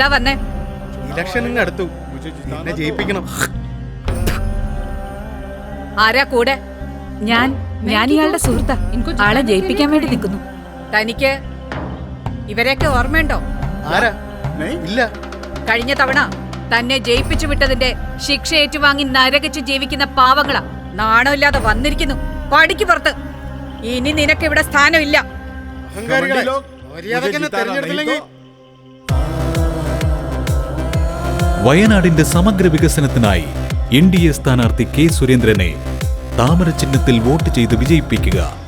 എന്താ വന്നേ? ഇലക്ഷൻ അടുത്തു. എന്നെ ജയിപ്പിക്കണം. ആരാ കൂടെ? ഞാൻ ഞാൻ ഇയാളുടെ സുഹൃത്താ. ആളെ ജയിപ്പിക്കാൻ വേണ്ടി നിൽക്കുന്നു. തനിക്ക് ഇവരെയൊക്കെ ഓർമ്മയുണ്ടോ? ആരാ? ഇല്ല. കഴിഞ്ഞ തവണ തന്നെ ജയിപ്പിച്ചു വിട്ടതിന്റെ ശിക്ഷ ഏറ്റുവാങ്ങി നരകിച്ച് ജീവിക്കുന്ന പാവങ്ങളാ. നാണമില്ലാതെ വന്നിരിക്കുന്നു. പടിക്ക് പുറത്ത്. ഇനി നിനക്ക് ഇവിടെ സ്ഥാനമില്ല. വയനാടിന്റെ സമഗ്ര വികസനത്തിനായി എൻ ഡി എ സ്ഥാനാർത്ഥി കെ സുരേന്ദ്രനെ താമരചിഹ്നത്തിൽ വോട്ട് ചെയ്ത് വിജയിപ്പിക്കുക.